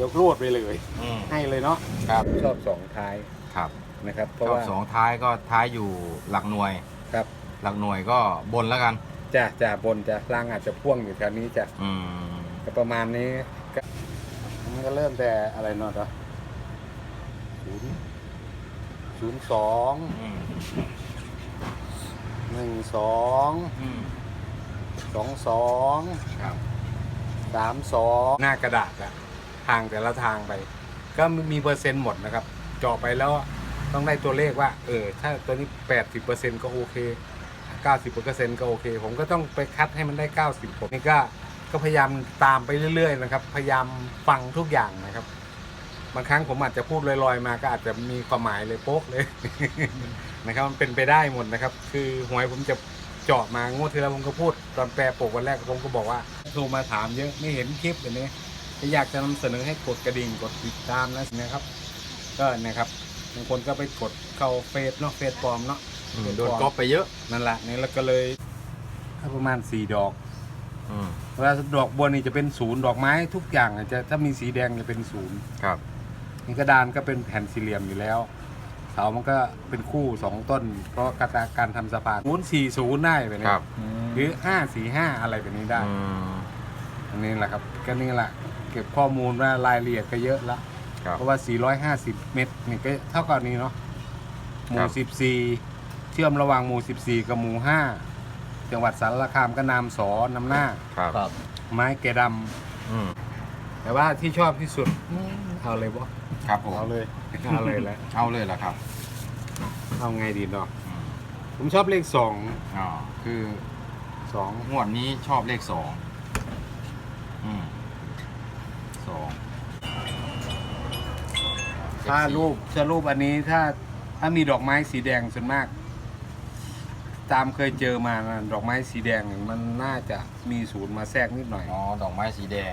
ยกรูดไปเลย อืมให้เลยเนาะครับชอบสองท้ายครับนะครับ เพชราะอบว่าสองท้ายก็ท้ายอยู่หลักหน่วย ครับหลักหน่วยก็บนแล้วกันจะจะบนจะล่างอาจจะพ่วงอยู่แถวนี้จะอืมก็ประมาณนี้ก็มันก็เริ่มแต่อะไรเนาะศูนย์ศูนย์สองอืมหนึ่งสองอืมสองสองครับสามสองหน้ากระดาษอะ ทางแต่ละทางไป ก็มีเปอร์เซ็นต์หมดนะครับเจาะไปแล้วต้องได้ตัวเลขว่า เออ ถ้าตัวนี้ 80%ก็โอเค 90%ก็โอเค ผมก็ต้องไปคัดให้มันได้ 90ผมนี่ก็ก็พยายามตามไปเรื่อย ๆ นะครับ พยายามฟังทุกอย่างนะครับ บางครั้งผมอาจจะพูดลอยๆ มาก็อาจจะมีความหมายเลยโป๊กเลยนะครับ มันเป็นไปได้หมดนะครับ คือหวยผมจะเจาะมางวดที่แล้วผมก็พูด ตอนแปลปกวันแรกผมก็บอกว่าโทรมาถามเยอะไม่เห็นคลิปแบบนี้ ก็อยากจะนำเสนอให้กดกระดิ่งกดติดตามนะนะครับ ก็นะครับบางคนก็ไปกดเข้าเฟซเนาะเฟซปลอมเนาะอืมโดนก๊อปไปเยอะ นั่นแหละนี่แล้วก็เลยถ้าประมาณสี่ดอกอืมเวลาดอกบัวนี่จะเป็นศูนย์ดอกไม้ทุกอย่างอะจะถ้ามีสีแดงจะเป็นศูนย์ครับ นี่กระดานก็เป็นแผ่นสี่เหลี่ยมอยู่แล้ว เสามันก็เป็นคู่สองต้น เพราะการการทำสะพานศูนย์สี่ศูนย์ได้แบบคนี้รับหรือห้าสี่ห้าอะไรแบบนี้ได้ อืม อันนี้แหละครับก็นี่แหละ เก็บข้อมูลว่ารายละเอียดก็เยอะละครับ เพราะว่า 450 เมตรนี่ก็เท่ากับนี้เนาะหครัมู่บ14 เชื่อมระหว่างหมู่ 14 กับหมู่ 5 จังหวัดสารคามก็นามสอนำหน้า ครับครับ ไม้แกดอืมำแต่ว่าที่ชอบที่สุดเอาเลยบ่ครับผมเอาเลยเอาเลยแหละเอาเลยเหรอครับเอาไงดีเนาะอืมผมชอบเลขสองอ๋อคือสองงวดนี้ชอบเลขสองอืม สองถ้ารูปถ้ารูปอันนี้ถ้าถ้ามีดอกไม้สีแดงส่วนมาก ตามเคยเจอมานะดอกไม้สีแดงเนี่ยมันน่าจะมีศูนย์มาแทรกนิดหน่อยอ๋อดอกไม้สีแดง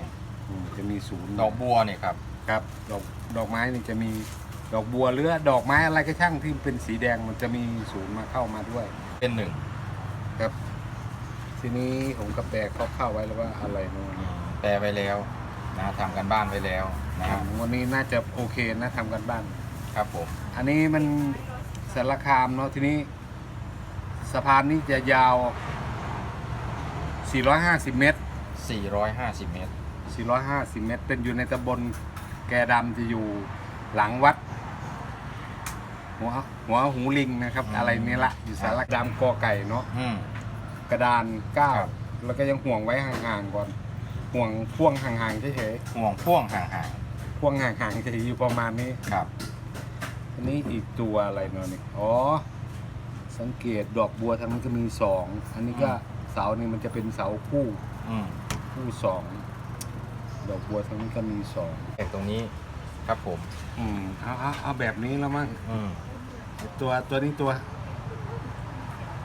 มจะมีศูนย์ดอกบัวเนี่ยครับ ครับดอกดอกไม้นี่จะมีดอกบัวหรือดอกไม้อะไรก็ช่างที่เป็นสีแดงมันจะมีศูนย์มาเข้ามาด้วย เป็นหนึ่งครับ ทีนี้ผมก็แปลเขาเข้าๆไว้แล้วว่าอะไรเนาะอืมแปลไปแล้ว นะทำกันบ้านไว้แล้วนะครับวันนี้น่าจะโอเคนะทำกันบ้าน ครับผมอันนี้มันสารคามเนาะทีนี้สะพานนี้จะยาว 450 เมตร 450 เมตร 450 เมตร เป็นอยู่ในตำบลแกดำจะอยู่หลังวัด หัวหัวหูลิงนะครับ อืม อะไรนี่ละอยู่สารดำกอไก่เนาะอืม กระดานเก้าครับแล้วก็ยังห่วงไว้ห่างๆก่อน ห่วงพ่วงห่างๆเฉยห่วงพ่วงห่างๆพ่วงห่างๆเฉยๆอยู่ประมาณนี้ ๆครับ อันนี้อีกตัวอะไรเนาะนี่อ๋อ สังเกตดอกบัวทางนั้นก็มีสอง อันนี้ก็เสานี่มันจะเป็นเสาคู่อืมคู่สอง ดอกบัวทางนี้ก็มีสอง แต่ตรงนี้ครับผม อืมเอาเอาเอาแบบนี้แล้วมั้ง อืมตัวตัวนี้ตัว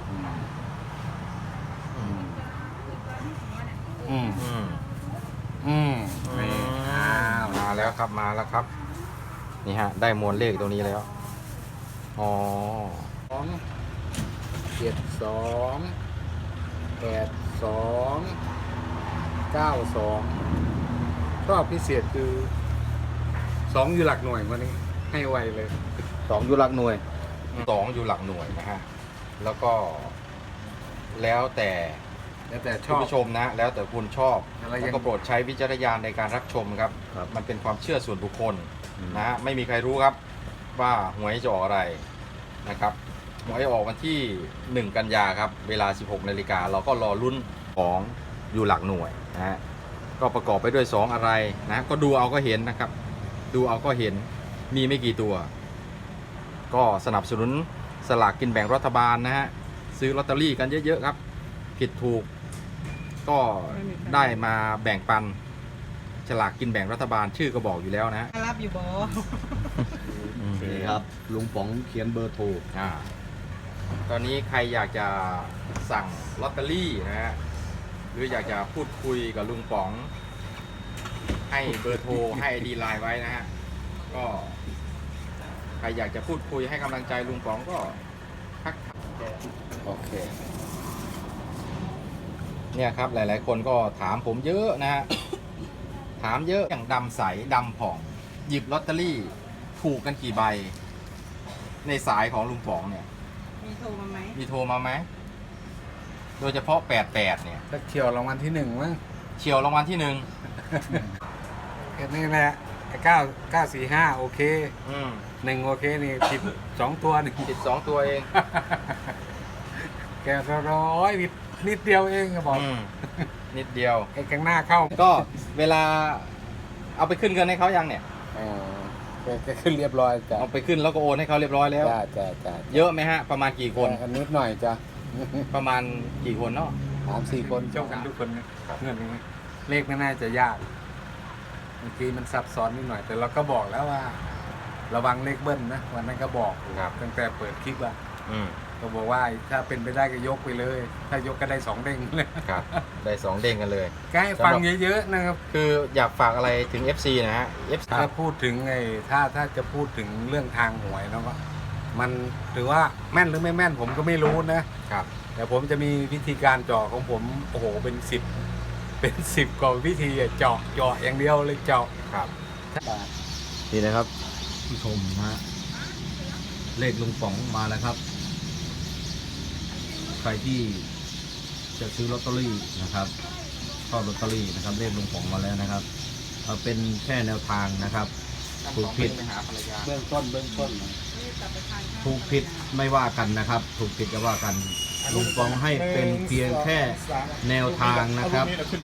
อืมอืมอืมอืม อืมนี่อ้าวมาแล้วครับมาแล้วครับ นี่ฮะ ได้มวลเลขตรงนี้แล้ว อ๋อสองเจ็ดสองแปดสองเก้าสองชอบพิเศษคือสองอยู่หลักหน่วยวันนี้ ให้ไวเลยสองอยู่หลักหน่วยสองอยู่หลักหน่วยนะฮะ แล้วก็ แล้วแต่ แล้วแต่ชคุณอบผู้ชมนะ แล้วแต่คุณชอบอะไรยัง แล้วก็โปรดใช้วิจารณญาณในการรับชมครับ ครับมันเป็นความเชื่อส่วนบุคคลอืม นะฮะไม่มีใครรู้ครับ ว่าหวยจะออกอะไรนะครับหวยออกวันที่ 1 กันยาครับ เวลา 16นาฬิกาเราก็รอลุ้นของอยู่หลักหน่วยนะฮะก็ประกอบไปด้วย 2 อะไรนะ ก็ดูเอาก็เห็นนะครับ ดูเอาก็เห็นมีไม่กี่ตัว ก็สนับสนุนสลากกินแบ่งรัฐบาลนะฮะ ซื้อลอตเตอรี่กันเยอะ ๆ ครับ ผิดถูก ก็ได้มาแบ่งปันฉลากกินแบ่งรัฐบาลชื่อก็บอกอยู่แล้วนะฮะรับอยู่บอนี่ครับ ลุงป๋องเขียนเบอร์โทร อ่าตอนนี้ใครอยากจะสั่งลอตเตอรี่นะฮะหรืออยากจะพูดคุยกับลุงป๋อง ให้เบอร์โทร ให้ไอดีไลน์ไว้นะฮะก็ใครอยากจะพูดคุยให้กำลังใจลุงป๋องก็ทักโอเค เนี่ยครับหลาย ๆ คนก็ถามผมเยอะนะฮะถถามเยอะอย่างดำใสดำผ่อง หยิบลอตเตอรี่ถูกกันกี่ใบ ในสายของลุงป๋องเนี่ย มีโทรมาไหมมีโทรมาไหมโดยเฉพาะ 88 เนี่ยถ้าเที่ยวรางวัลที่หนึ่งมั้งเฉียวรางวัลที่หนึ่งแค่นี้แหละไอ้เก้าเก้าสี่ห้าโอเคอืมหนึ่งโอเคนี่ผิดสองตัวหนึ่งผิดสองตัวเอง แกร้อยนิด นิดเดียวเองก็บอกอืมนิดเดียว ไอ้ข้างหน้าเข้าก็เวลาเอาไปขึ้นเงินให้เขายังเนี่ย เออแกแกขึ้นเรียบร้อยจ้ะเอาไปขึ้นแล้วก็โอนให้เขาเรียบร้อยแล้ว จ้าจ้าจ้าเยอะไหมฮะ ประมาณกี่คน อันนิดหน่อยจ้ะประมาณกี่คนเนาะ สามสี่คนเจ้ากันทุกคนนะเงินนี้เลขไม่น่าจะยากบางทีมันซับซ้อนนิดหน่อย แต่เราก็บอกแล้วว่า ระวังเลขเบิ้ลนะวันนั้นก็บอกตั้งแต่เปิดคลิปอะอืม ก็บอกว่าถ้าเป็นไปได้ก็ยกไปเลย ถ้ายกก็ได้สองเด้งเลยครับ ได้สองเด้งกันเลยก็ให้ฟังเยอะๆนะครับ คืออยากฝากอะไรถึง FC นะฮะ FC ถ้าพูดถึงไอ้ถ้าถ้าจะพูดถึงเรื่องทางหวยแล้วก็มันถือว่าแม่นหรือไม่แม่นผมก็ไม่รู้นะครับ แต่ผมจะมีวิธีการเจาะของผมโอ้โหเป็นสิบเป็นสิบกว่าวิธีอะเจาะเจาะอย่างเดียวเลยเจาะครับนี่นะครับผู้ชมนะฮะเลขลุงป๋องมาแล้วครับ ใครที่จะซื้อลอตเตอรี่นะครับชอบลอตเตอรี่นะครับเลขลุงป๋องมาแล้วนะครับเอาเป็นแค่แนวทางนะครับ ถูกผิดไปหาภรรยาเบื้องต้นเบื้องต้นรีบกลับไปทานข้าวถูกผิดไม่ว่ากันนะครับ ถูกผิดก็ว่ากันลุงป๋องให้เป็นเพียงแค่แนวทางนะครับ